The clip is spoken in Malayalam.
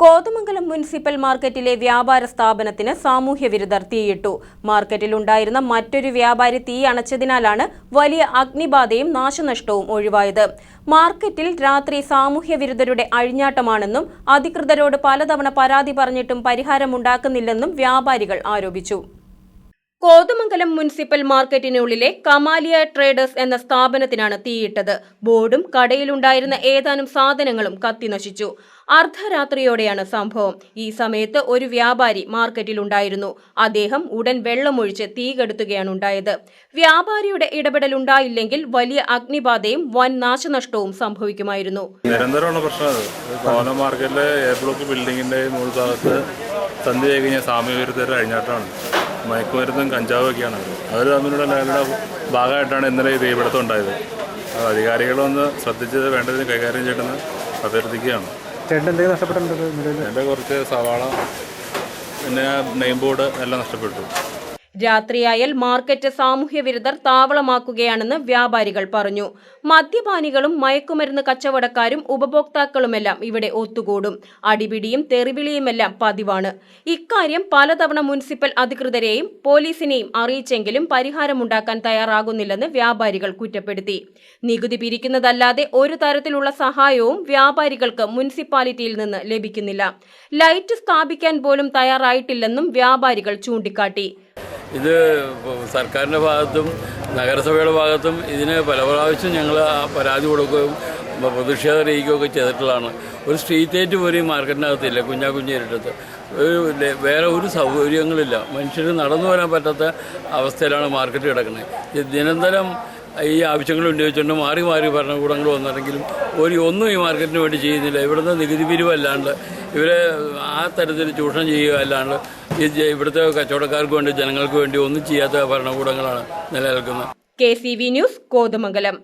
കോതമംഗലം മുനിസിപ്പൽ മാർക്കറ്റിലെ വ്യാപാര സ്ഥാപനത്തിന് സാമൂഹ്യ വിരുദ്ധർ തീയിട്ടു. മാർക്കറ്റിലുണ്ടായിരുന്ന മറ്റൊരു വ്യാപാരി തീ അണച്ചതിനാലാണ് വലിയ അഗ്നിബാധയും നാശനഷ്ടവും ഒഴിവായത്. മാർക്കറ്റിൽ രാത്രി സാമൂഹ്യ വിരുദ്ധരുടെ അഴിഞ്ഞാട്ടമാണെന്നും അധികൃതരോട് പലതവണ പരാതി പറഞ്ഞിട്ടും പരിഹാരമുണ്ടാക്കുന്നില്ലെന്നും വ്യാപാരികൾ ആരോപിച്ചു. കോതമംഗലം മുനിസിപ്പൽ മാർക്കറ്റിനുള്ളിലെ കമാലിയ ട്രേഡേഴ്സ് എന്ന സ്ഥാപനത്തിനാണ് തീയിട്ടത്. ബോർഡും കടയിലുണ്ടായിരുന്ന ഏതാനും സാധനങ്ങളും കത്തിനശിച്ചു അർദ്ധരാത്രിയോടെയാണ് സംഭവം. ഈ സമയത്ത് ഒരു വ്യാപാരി മാർക്കറ്റിലുണ്ടായിരുന്നു. അദ്ദേഹം ഉടൻ വെള്ളമൊഴിച്ച് തീ കെടുത്തുകയാണ് ഉണ്ടായത്. വ്യാപാരിയുടെ ഇടപെടൽ ഉണ്ടായില്ലെങ്കിൽ വലിയ അഗ്നിബാധയും വൻ നാശനഷ്ടവും സംഭവിക്കുമായിരുന്നു. നിരന്തരമുള്ള മാർക്കറ്റിലെ എ ബ്ലോക്ക് ബിൽഡിങ്ങിന്റെ മുകൾ സാമൂഹ്യ വിരുദ്ധരുടെ അഴിഞ്ഞാട്ടമാണ്. മയക്കുമരുന്നും കഞ്ചാവും ഒക്കെയാണ് അവർ അവർ തമ്മിലുള്ള ലഹരിയുടെ ഭാഗമായിട്ടാണ് ഇന്നലെ ഈ തീപിടുത്തം ഉണ്ടായത്. അത് അധികാരികളൊന്ന് ശ്രദ്ധിച്ച് വേണ്ടതിന് കൈകാര്യം ചെയ്യണമെന്ന് അഭ്യർത്ഥിക്കുകയാണ്. ചേട്ടൻ എന്തെങ്കിലും നഷ്ടപ്പെട്ടിട്ടുണ്ട് നിലവിൽ എന്റെ കുറച്ച് സവാള പിന്നെ നെയിം ബോർഡ് എല്ലാം നഷ്ടപ്പെട്ടു. രാത്രിയായാൽ മാർക്കറ്റ് സാമൂഹ്യ വിരുദ്ധർ താവളമാക്കുകയാണെന്ന് വ്യാപാരികൾ പറഞ്ഞു. മദ്യപാനികളും മയക്കുമരുന്ന് കച്ചവടക്കാരും ഉപഭോക്താക്കളുമെല്ലാം ഇവിടെ ഒത്തുകൂടും. അടിപിടിയും തെറിവിളിയുമെല്ലാം പതിവാണ്. ഇക്കാര്യം പലതവണ മുനിസിപ്പൽ അധികൃതരെയും പോലീസിനെയും അറിയിച്ചെങ്കിലും പരിഹാരമുണ്ടാക്കാൻ തയ്യാറാകുന്നില്ലെന്ന് വ്യാപാരികൾ കുറ്റപ്പെടുത്തി. നികുതി പിരിക്കുന്നതല്ലാതെ ഒരു തരത്തിലുള്ള സഹായവും വ്യാപാരികൾക്ക് മുനിസിപ്പാലിറ്റിയിൽ നിന്ന് ലഭിക്കുന്നില്ല. ലൈറ്റ് സ്ഥാപിക്കാൻ പോലും തയ്യാറായിട്ടില്ലെന്നും വ്യാപാരികൾ ചൂണ്ടിക്കാട്ടി. ഇത് സർക്കാരിന്റെ ഭാഗത്തും നഗരസഭയുടെ ഭാഗത്തും ഇതിന് പല പ്രാവശ്യം ഞങ്ങൾ പരാതി കൊടുക്കുകയും പ്രതിഷേധം അറിയിക്കുകയൊക്കെ ചെയ്തിട്ടുള്ളതാണ്. ഒരു സ്ട്രീറ്റ് ലൈറ്റ് പോലും മാർക്കറ്റിനകത്തില്ല കുഞ്ഞാ കുഞ്ഞേരിട്ടത്ത് ഒരു വേറെ ഒരു സൗകര്യങ്ങളില്ല. മനുഷ്യർ നടന്നു വരാൻ പറ്റാത്ത അവസ്ഥയിലാണ് മാർക്കറ്റ് കിടക്കുന്നത്. നിരന്തരം ഈ ആവശ്യങ്ങൾ ഉന്നയിച്ചുകൊണ്ട് മാറി മാറി ഭരണകൂടങ്ങൾ വന്നിട്ടെങ്കിലും ഒരു ഒന്നും ഈ മാർക്കറ്റിന് വേണ്ടി ചെയ്യുന്നില്ല. ഇവിടുന്ന് നികുതി പിരിവല്ലാണ്ട് ഇവരെ ആ തരത്തിൽ ചൂഷണം ചെയ്യുക അല്ലാണ്ട് ഇവിടുത്തെ കച്ചവടക്കാർക്ക് വേണ്ടി ജനങ്ങൾക്ക് വേണ്ടി ഒന്നും ചെയ്യാത്ത ഭരണകൂടങ്ങളാണ് നിലനിൽക്കുന്നത്. K news Kothamangalam.